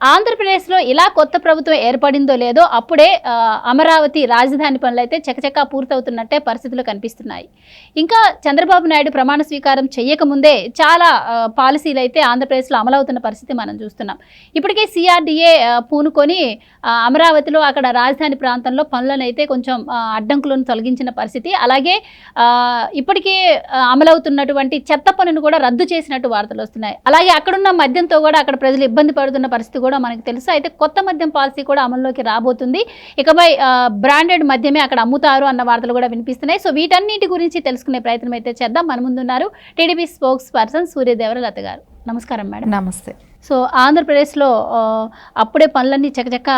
ఆంధ్రప్రదేశ్లో ఇలా కొత్త ప్రభుత్వం ఏర్పడిందో లేదో అప్పుడే అమరావతి రాజధాని పనులు అయితే చకచకా పూర్తవుతున్నట్టే పరిస్థితులు కనిపిస్తున్నాయి. ఇంకా చంద్రబాబు నాయుడు ప్రమాణ స్వీకారం చేయకముందే చాలా పాలసీలు అయితే ఆంధ్రప్రదేశ్లో అమలవుతున్న పరిస్థితి మనం చూస్తున్నాం. ఇప్పటికే సిఆర్డిఏ పూనుకొని అమరావతిలో అక్కడ రాజధాని ప్రాంతంలో పనులను అయితే కొంచెం అడ్డంకులను తొలగించిన పరిస్థితి. అలాగే ఇప్పటికే అమలవుతున్నటువంటి చెత్త పనును కూడా రద్దు చేసినట్టు వార్తలు వస్తున్నాయి. అలాగే అక్కడున్న మద్యంతో కూడా అక్కడ ప్రజలు ఇబ్బంది పడుతున్న పరిస్థితి కూడా మనకు తెలుసు. అయితే కొత్త మద్యం పాలసీ కూడా అమల్లోకి రాబోతుంది. ఇకపై బ్రాండెడ్ మద్యమే అక్కడ అమ్ముతారు అన్న వార్తలు కూడా వినిపిస్తున్నాయి. సో వీటన్నిటి గురించి తెలుసుకునే ప్రయత్నం అయితే చేద్దాం. మన ముందున్నారు టీడీపీ స్పోక్స్ పర్సన్ సూర్యదేవరలత గారు. నమస్కారం మేడం. నమస్తే. సో ఆంధ్రప్రదేశ్లో అప్పుడే పనులన్నీ చకచక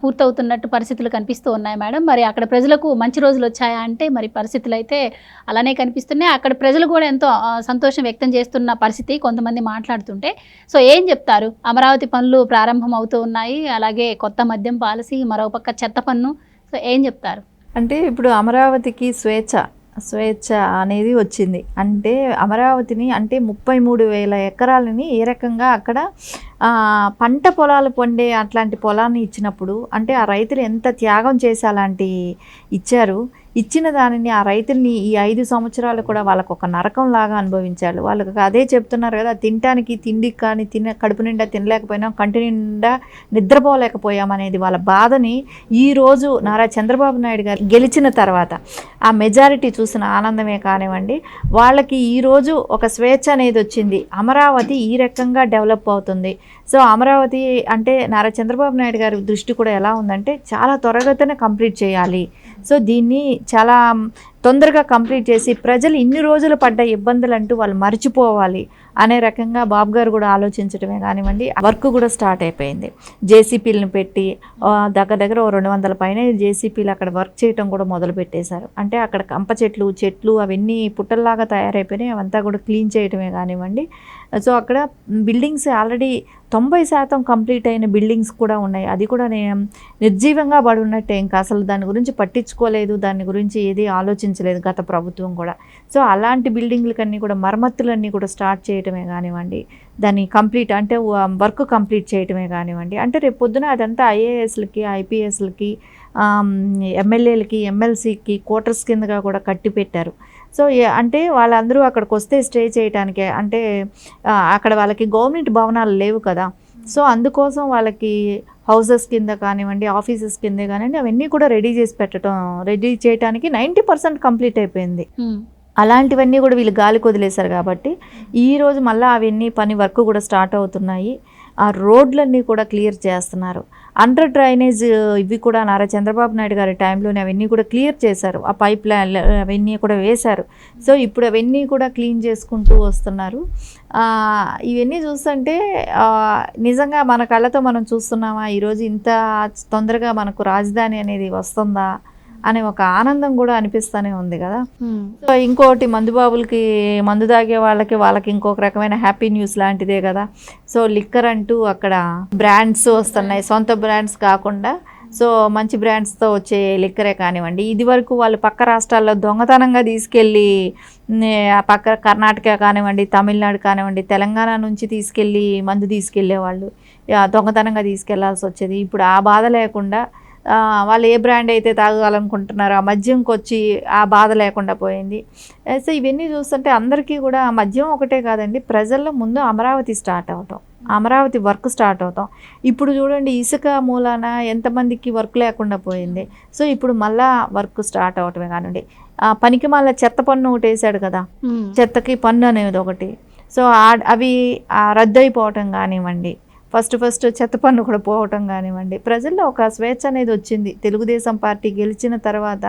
పూర్తవుతున్నట్టు పరిస్థితులు కనిపిస్తూ ఉన్నాయి మేడం. మరి అక్కడ ప్రజలకు మంచి రోజులు వచ్చాయా అంటే మరి పరిస్థితులు అయితే అలానే కనిపిస్తున్నాయి. అక్కడ ప్రజలు కూడా ఎంతో సంతోషం వ్యక్తం చేస్తున్న పరిస్థితి కొంతమంది మాట్లాడుతుంటే సో ఏం చెప్తారు? అమరావతి పనులు ప్రారంభం అవుతూ ఉన్నాయి. అలాగే కొత్త మద్యం పాలసీ మరోపక్క చెత్త పన్ను. సో ఏం చెప్తారు? అంటే ఇప్పుడు అమరావతికి స్వేచ్ఛ. స్వేచ్ఛ అనేది వచ్చింది. అంటే అమరావతిని అంటే ముప్పై మూడు వేల ఎకరాలని ఏ రకంగా అక్కడ పంట పొలాలు పండే అట్లాంటి పొలాన్ని ఇచ్చినప్పుడు అంటే ఆ రైతులు ఎంత త్యాగం చేసి అలాంటి ఇచ్చారు ఇచ్చిన దానిని ఆ రైతుల్ని ఈ ఐదు సంవత్సరాలు కూడా వాళ్ళకు ఒక నరకం లాగా అనుభవించారు. వాళ్ళకి అదే చెప్తున్నారు కదా తినటానికి తిండికి కానీ తిన కడుపు నిండా తినలేకపోయినాం కంటి నిండా నిద్రపోలేకపోయాం అనేది వాళ్ళ బాధని ఈ రోజు నారా చంద్రబాబు నాయుడు గారు గెలిచిన తర్వాత ఆ మెజారిటీ చూసిన ఆనందమే కానివ్వండి వాళ్ళకి ఈరోజు ఒక స్వేచ్ఛ అనేది వచ్చింది. అమరావతి ఈ రకంగా డెవలప్ అవుతుంది. సో అమరావతి అంటే నారా చంద్రబాబు నాయుడు గారి దృష్టి కూడా ఎలా ఉందంటే చాలా త్వరగతనే కంప్లీట్ చేయాలి. సో దీన్ని చాలా తొందరగా కంప్లీట్ చేసి ప్రజలు ఇన్ని రోజులు పడ్డ ఇబ్బందులు అంటూ వాళ్ళు మర్చిపోవాలి అనే రకంగా బాబు గారు కూడా ఆలోచించడమే కానివ్వండి వర్క్ కూడా స్టార్ట్ అయిపోయింది. జేసీపీలను పెట్టి దగ్గర దగ్గర ఓ రెండు వందల పైన జేసీపీలు అక్కడ వర్క్ చేయటం కూడా మొదలు పెట్టేశారు. అంటే అక్కడ కంప చెట్లు చెట్లు అవన్నీ పుట్టల్లాగా తయారైపోయినాయి అవంతా కూడా క్లీన్ చేయటమే కానివ్వండి. సో అక్కడ బిల్డింగ్స్ ఆల్రెడీ తొంభై శాతం కంప్లీట్ అయిన బిల్డింగ్స్ కూడా ఉన్నాయి. అది కూడా నేను నిర్జీవంగా పడి ఉన్నట్టే ఇంకా. అసలు దాని గురించి పట్టించుకోలేదు. దాని గురించి ఏది ఆలోచించలేదు గత ప్రభుత్వం కూడా. సో అలాంటి బిల్డింగ్లకన్నీ కూడా మరమ్మతులన్నీ కూడా స్టార్ట్ చేయటమే కానివ్వండి. దాన్ని కంప్లీట్ అంటే వర్క్ కంప్లీట్ చేయటమే కానివ్వండి. అంటే రేపు పొద్దున అదంతా ఐఏఎస్లకి ఐపీఎస్లకి ఎమ్మెల్యేలకి ఎమ్మెల్సీకి క్వార్టర్స్ కిందగా కూడా కట్టి పెట్టారు సో అంటే వాళ్ళందరూ అక్కడికి వస్తే స్టే చేయటానికి అంటే అక్కడ వాళ్ళకి గవర్నమెంట్ భవనాలు లేవు కదా. సో అందుకోసం వాళ్ళకి హౌసెస్ కింద కానివ్వండి ఆఫీసెస్ కింద కానివ్వండి అవన్నీ కూడా రెడీ చేసి పెట్టడం రెడీ చేయడానికి నైంటీ పర్సెంట్ కంప్లీట్ అయిపోయింది. అలాంటివన్నీ కూడా వీళ్ళు గాలికి వదిలేశారు కాబట్టి ఈ రోజు మళ్ళీ అవన్నీ పని వర్క్ కూడా స్టార్ట్ అవుతున్నాయి. ఆ రోడ్లన్నీ కూడా క్లియర్ చేస్తున్నారు. అండర్ డ్రైనేజ్ uh, ఇవి కూడా నారా చంద్రబాబు నాయుడు గారి టైంలోనే అవన్నీ కూడా క్లియర్ చేశారు. ఆ పైప్ లైన్ uh, అవన్నీ కూడా వేశారు. సో ఇప్పుడు అవన్నీ కూడా క్లీన్ చేసుకుంటూ వస్తున్నారు. ఇవన్నీ చూస్తుంటే నిజంగా మన కళ్ళతో మనం చూస్తున్నామా? ఈరోజు ఇంత తొందరగా మనకు రాజధాని అనేది వస్తుందా? అనే ఒక ఆనందం కూడా అనిపిస్తూనే ఉంది కదా. సో ఇంకోటి మందుబాబులకి మందు తాగే వాళ్ళకి వాళ్ళకి ఇంకొక రకమైన హ్యాపీ న్యూస్ లాంటిదే కదా. సో లిక్కర్ అంటూ అక్కడ బ్రాండ్స్ వస్తున్నాయి. సొంత బ్రాండ్స్ కాకుండా సో మంచి బ్రాండ్స్తో వచ్చే లిక్కరే కానివ్వండి. ఇది వరకు వాళ్ళు పక్క రాష్ట్రాల్లో దొంగతనంగా తీసుకెళ్ళి ఆ పక్క కర్ణాటక కానివ్వండి తమిళనాడు కానివ్వండి తెలంగాణ నుంచి తీసుకెళ్ళి మందు తీసుకెళ్ళేవాళ్ళు. దొంగతనంగా తీసుకెళ్ళాల్సి వచ్చేది. ఇప్పుడు ఆ బాధ లేకుండా వాళ్ళు ఏ బ్రాండ్ అయితే తాగాలనుకుంటున్నారో ఆ మద్యంకి వచ్చి ఆ బాధ లేకుండా పోయింది. సో ఇవన్నీ చూస్తుంటే అందరికీ కూడా ఆ మద్యం ఒకటే కాదండి ప్రజల్లో ముందు అమరావతి స్టార్ట్ అవటం అమరావతి వర్క్ స్టార్ట్ అవుతాం ఇప్పుడు చూడండి ఇసుక మూలాన ఎంతమందికి వర్క్ లేకుండా పోయింది. సో ఇప్పుడు మళ్ళా వర్క్ స్టార్ట్ అవటమే కానివ్వండి. ఆ పనికి మళ్ళీ చెత్త పన్ను ఒకటి వేసాడు కదా చెత్తకి పన్ను అనేది ఒకటి. సో అవి రద్దు అయిపోవటం కానివ్వండి ఫస్ట్ ఫస్ట్ చెత్త పన్ను కూడా పోవటం కానివ్వండి. ప్రజల్లో ఒక స్వేచ్ఛ అనేది వచ్చింది. తెలుగుదేశం పార్టీ గెలిచిన తర్వాత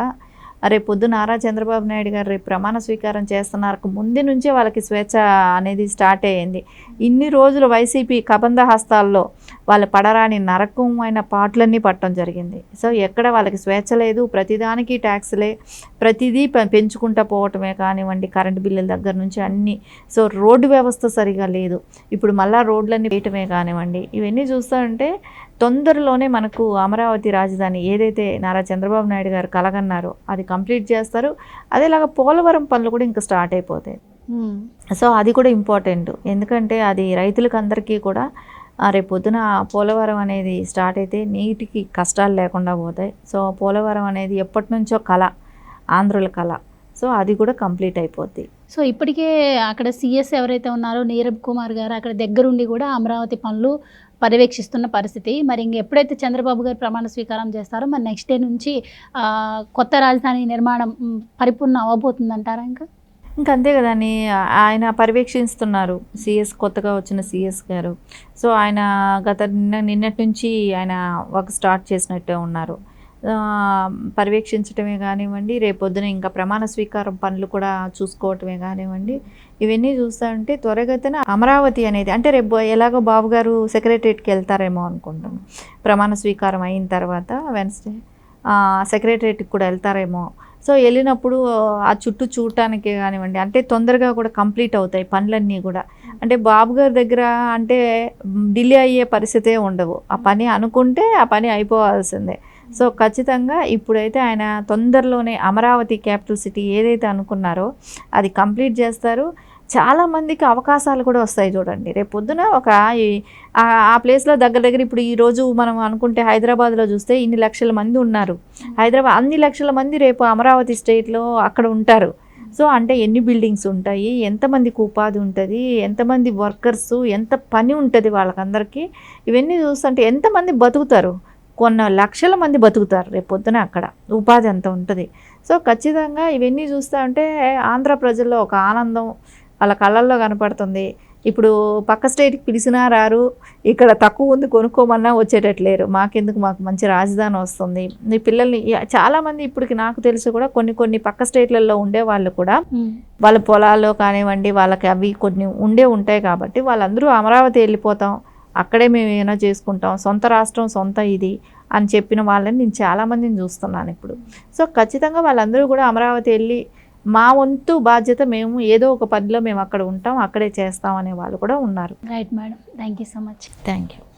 రేపు పొద్దు నారా చంద్రబాబు నాయుడు గారు రేపు ప్రమాణ స్వీకారం చేస్తున్నారు ముందు నుంచే వాళ్ళకి స్వేచ్ఛ అనేది స్టార్ట్ అయ్యింది. ఇన్ని రోజులు వైసీపీ కబంధ హస్తాల్లో వాళ్ళు పడరాని నరకమైన పాటలన్నీ పట్టడం జరిగింది. సో ఎక్కడ వాళ్ళకి స్వేచ్ఛ లేదు ప్రతిదానికి ట్యాక్స్లే ప్రతిదీ పెంచుకుంటూ పెంచుకుంటా పోవటమే కానివ్వండి కరెంటు బిల్లుల దగ్గర నుంచి అన్నీ. సో రోడ్డు వ్యవస్థ సరిగా లేదు. ఇప్పుడు మళ్ళీ రోడ్లన్నీ వేయటమే కానివ్వండి. ఇవన్నీ చూస్తుంటే తొందరలోనే మనకు అమరావతి రాజధాని ఏదైతే నారా చంద్రబాబు నాయుడు గారు కలగన్నారో అది కంప్లీట్ చేస్తారు. అదేలాగా పోలవరం పనులు కూడా ఇంకా స్టార్ట్ అయిపోతాయి. సో అది కూడా ఇంపార్టెంట్. ఎందుకంటే అది రైతులకు అందరికీ కూడా రేపు పొద్దున పోలవరం అనేది స్టార్ట్ అయితే నీటికి కష్టాలు లేకుండా పోతాయి. సో పోలవరం అనేది ఎప్పటి నుంచో కళ ఆంధ్రుల కళ. సో అది కూడా కంప్లీట్ అయిపోద్ది. సో ఇప్పటికే అక్కడ సిఎస్ ఎవరైతే ఉన్నారో నీరబ్ కుమార్ గారు అక్కడ దగ్గరుండి కూడా అమరావతి పనులు పర్యవేక్షిస్తున్న పరిస్థితి. మరి ఇంక ఎప్పుడైతే చంద్రబాబు గారు ప్రమాణ స్వీకారం చేస్తారో మరి నెక్స్ట్ డే నుంచి కొత్త రాజధాని నిర్మాణం పరిపూర్ణ అవ్వబోతుందంటారా ఇంకా? ఇంకా అంతే కదండి. ఆయన పర్యవేక్షిస్తున్నారు సిఎస్ కొత్తగా వచ్చిన సిఎస్ గారు. సో ఆయన గత నిన్న నిన్నటి నుంచి ఆయన వర్క్ స్టార్ట్ చేసినట్టే ఉన్నారు. పర్యవేక్షించటమే కానివ్వండి రేపొద్దున ఇంకా ప్రమాణ స్వీకారం పనులు కూడా చూసుకోవటమే కానివ్వండి. ఇవన్నీ చూస్తుంటే త్వరగతిన అమరావతి అనేది అంటే రేపు ఎలాగో బాబు గారు సెక్రటరియట్కి వెళ్తారేమో అనుకుంటాను ప్రమాణ స్వీకారం అయిన తర్వాత వెన్స్డే సెక్రటరియట్కి కూడా వెళ్తారేమో. సో వెళ్ళినప్పుడు ఆ చుట్టూ చూడటానికి కానివ్వండి అంటే తొందరగా కూడా కంప్లీట్ అవుతాయి పనులన్నీ కూడా. అంటే బాబు గారి దగ్గర అంటే డిలే అయ్యే పరిస్థితే ఉండవు. ఆ పని అనుకుంటే ఆ పని అయిపోవాల్సిందే. సో ఖచ్చితంగా ఇప్పుడైతే ఆయన తొందరలోనే అమరావతి క్యాపిటల్ సిటీ ఏదైతే అనుకున్నారో అది కంప్లీట్ చేస్తారు. చాలామందికి అవకాశాలు కూడా వస్తాయి చూడండి. రేపు పొద్దున ఒక ఈ- ఆ- ప్లేస్లో దగ్గర దగ్గర ఇప్పుడు ఈరోజు మనం అనుకుంటే హైదరాబాద్లో చూస్తే ఇన్ని లక్షల మంది ఉన్నారు. హైదరాబాద్ అన్ని లక్షల మంది రేపు అమరావతి స్టేట్లో అక్కడ ఉంటారు. సో అంటే ఎన్ని బిల్డింగ్స్ ఉంటాయి? ఎంతమందికి ఉపాధి ఉంటుంది? ఎంతమంది వర్కర్స్ ఎంత పని ఉంటుంది వాళ్ళకందరికీ? ఇవన్నీ చూస్తుంటే ఎంతమంది బతుకుతారు? కొన్ని లక్షల మంది బతుకుతారు రేపు పొద్దున అక్కడ. ఉపాధి అంత ఉంటుంది. సో ఖచ్చితంగా ఇవన్నీ చూస్తూ ఉంటే ఆంధ్ర ప్రజల్లో ఒక ఆనందం వాళ్ళ కళ్ళల్లో కనపడుతుంది. ఇప్పుడు పక్క స్టేట్కి పిలిచినా రారు. ఇక్కడ తక్కువ ఉంది కొనుక్కోమన్నా వచ్చేటట్లేరు. మాకెందుకు మాకు మంచి రాజధాని వస్తుంది. మీ పిల్లల్ని చాలామంది ఇప్పటికి నాకు తెలిసి కూడా కొన్ని కొన్ని పక్క స్టేట్లలో ఉండే వాళ్ళు కూడా. వాళ్ళ పొలాల్లో కానివ్వండి వాళ్ళకి అవి కొన్ని ఉండే ఉంటాయి కాబట్టి వాళ్ళందరూ అమరావతి వెళ్ళిపోతాం. అక్కడే మేము ఏమైనా చేసుకుంటాం సొంత రాష్ట్రం సొంత ఇది అని చెప్పిన వాళ్ళని నేను చాలామందిని చూస్తున్నాను ఇప్పుడు. సో ఖచ్చితంగా వాళ్ళందరూ కూడా అమరావతి వెళ్ళి మా వంతు బాధ్యత మేము ఏదో ఒక పనిలో మేము అక్కడ ఉంటాం అక్కడే చేస్తాం అనే వాళ్ళు కూడా ఉన్నారు. Right madam thank you so much thank you